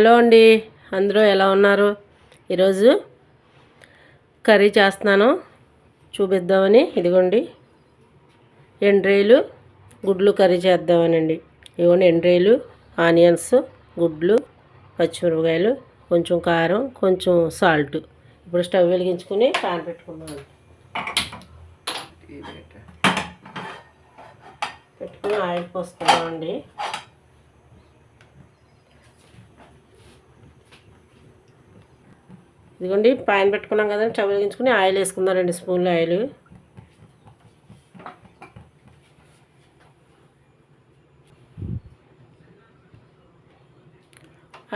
Hello అండి. అందరూ ఎలా ఉన్నారు? ఈరోజు కర్రీ చేస్తున్నాను. చూపిద్దామని. ఇదిగోండి. ఎండ్రేలు గుడ్లు కర్రీ చేద్దామనండి. ఇదిగోండి ఎండ్రేలు ఆనియన్స్ గుడ్లు పచ్చిమిరపకాయలు కొంచెం కారం కొంచెం సాల్ట్. ఇప్పుడు స్టవ్ వెలిగించుకుని పాన్ పెట్టుకున్నాను పెట్టుకుని ఆయిల్ పోస్తున్నామండి. ఇదిగోండి పైన పెట్టుకున్నాం కదండి స్టవ్ వెలిగించుకుని ఆయిల్ వేసుకుందాం రెండు స్పూన్లు ఆయిల్.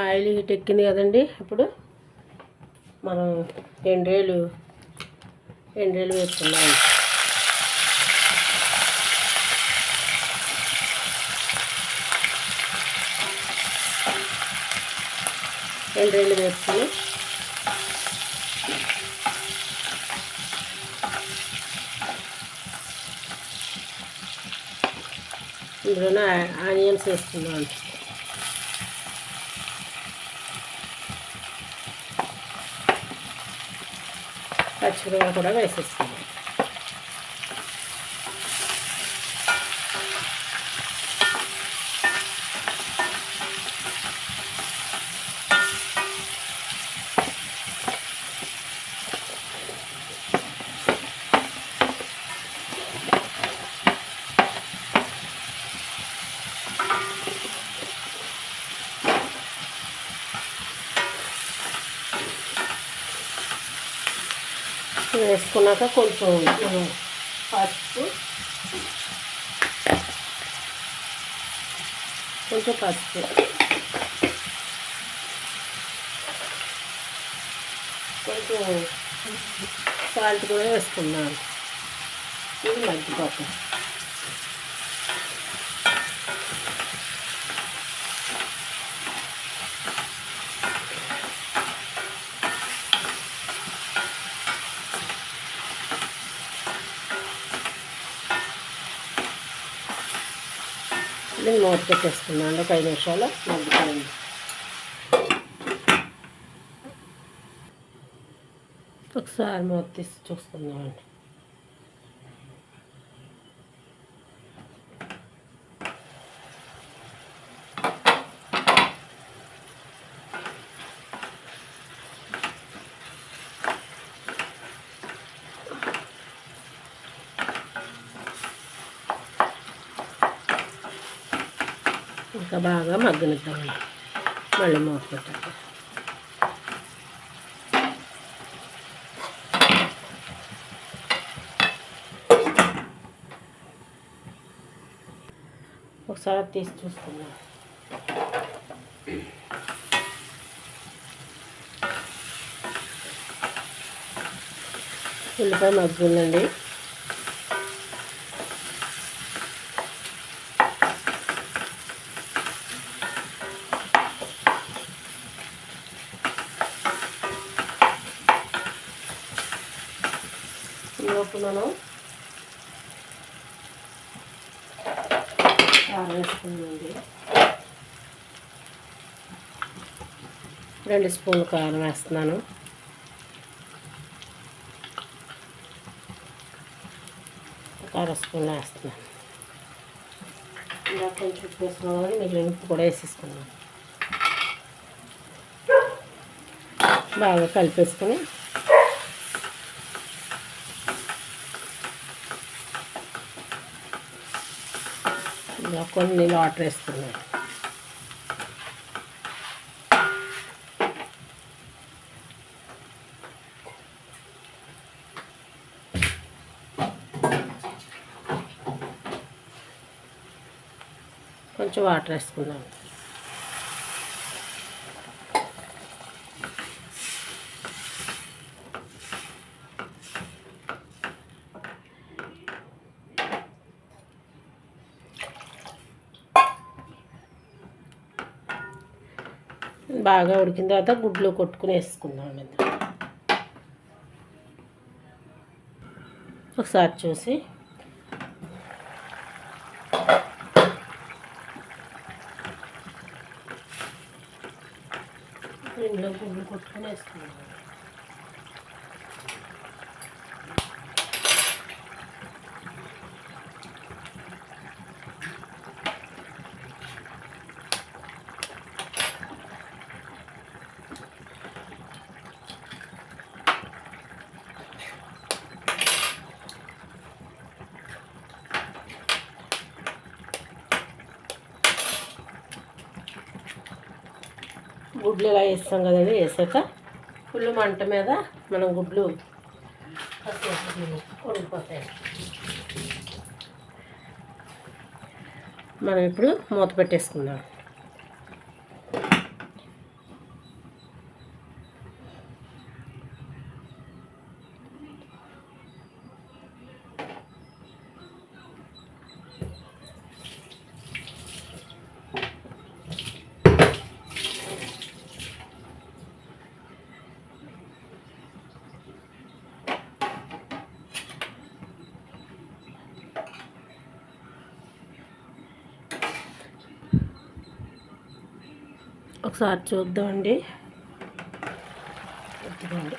ఆయిల్ హీట్ ఎక్కింది కదండి ఇప్పుడు మనం ఎండ్రేలు ఎండ్రేలు వేసుకున్నాం ఎండ్రేలు వేసుకుని ఇందులోనే ఆనియన్స్ వేసుకుందాం. పచ్చిమిరపకాయలు కూడా వేసేస్తాం వేసుకున్నాక కొంచెం పసుపు. కొంచెం పసుపు. కొంచెం సాల్ట్ కూడా వేసుకున్నాను. ఇది మగ్గిపోతాం నేను మూత పెట్టేసుకున్నాను. ఒక ఐదు నిమిషాలు మగ్గిపోయింది. ఒకసారి మూత తీసి చూసుకుందామండి. ఇంకా బాగా మగ్గనిద్దామండి. మళ్ళీ మూత పెట్టాలి ఒకసారి తీసి చూసుకుందాం. ఉల్లిపాయ మగ్గుందండి. ఇందులోకి మనం కారం వేసుకుందండి రెండు స్పూన్లు కారం వేస్తున్నాను. ఒక అర స్పూన్ వేస్తున్నాను. ఇంకా కొంచెం ఉప్పు వేసుకున్నాం కానీ మిగిలిన ఉప్పు కూడా వేసేసుకున్నాను. బాగా కలిపేసుకొని ఇలా కొన్ని వాటర్ వేస్తున్నాను కొంచెం వాటర్ వేసుకున్నాను బాగా ఉడికిన తర్వాత గుడ్లు కొట్టుకుని వేసుకుందాం ఇందులో. ఒకసారి చూసి. ఇందులో గుడ్లు కొట్టుకుని వేసుకుందాం. గుడ్లు ఇలా వేస్తాం కదండి వేసాక ఫుల్ మంట మీద మనం గుడ్లు ఉడికిపోతాయి మనం ఇప్పుడు మూత పెట్టేసుకుందాం. ఒకసారి చూద్దామండి. ఇదిగోండి.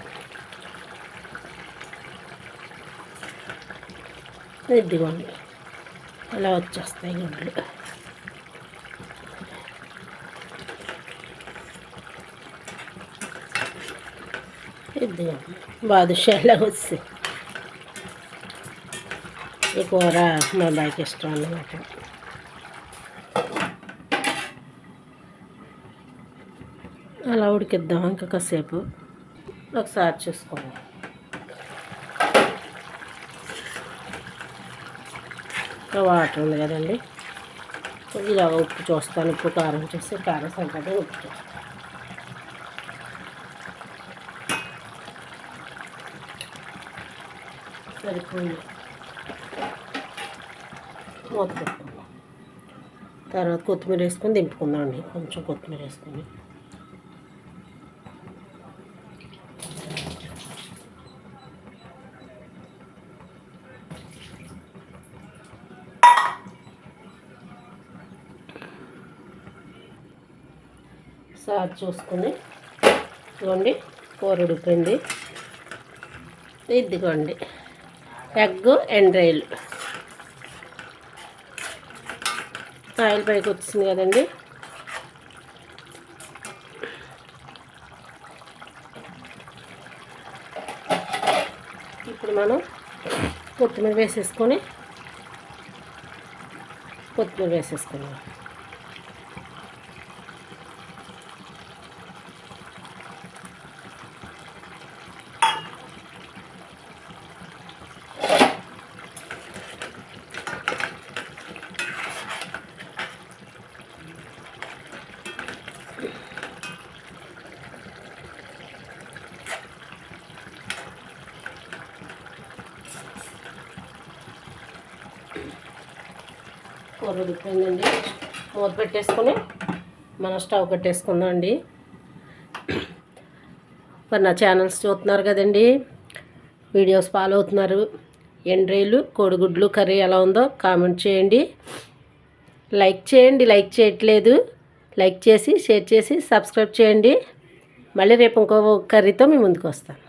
ఇదిగోండి. అలా వచ్చేస్తాయి గుడ్లు ఇదిగోండి. బాదుషాలా వస్తాయి ఈ కూర మా బాయ్కి ఇష్టం అన్నమాట. అలా ఉడికిద్దాం ఇంకా కాసేపు. ఒకసారి చూసుకోండి ఇంకా వాటర్ ఉంది కదండి. ఇలా ఉప్పు చూస్తాను. ఉప్పు కారం చూసి కారం సరిపడా ఉప్పు. చూస్తాను సరిపోయింది. మూత పెట్టుకుందాం. తర్వాత కొత్తిమీర వేసుకొని దింపుకుందాం అండి. కొంచెం కొత్తిమీర వేసుకొని. సార్ చూసుకొని ఇదిగోండి కూర ఉడిపోయింది ఇదిగోండి ఎగ్ ఎండ్ రైలు. ఆయిల్ పైకి వచ్చింది కదండి. ఇప్పుడు మనం కొత్తిమీర వేసేసుకొని కొత్తిమీర వేసేసుకున్నాం కూర ఉడిపోయిందండి మూత పెట్టేసుకొని మనం స్టవ్ కట్టేసుకుందాం అండి మరి నా ఛానల్స్ చూస్తున్నారు కదండి వీడియోస్ ఫాలో అవుతున్నారు. ఎండ్రేలు కోడిగుడ్లు కర్రీ ఎలా ఉందో కామెంట్ చేయండి. లైక్ చేయండి లైక్ చేయట్లేదు. లైక్ చేసి షేర్ చేసి సబ్స్క్రైబ్ చేయండి. మళ్ళీ రేపు ఇంకో కర్రీతో మీ ముందుకు వస్తాను.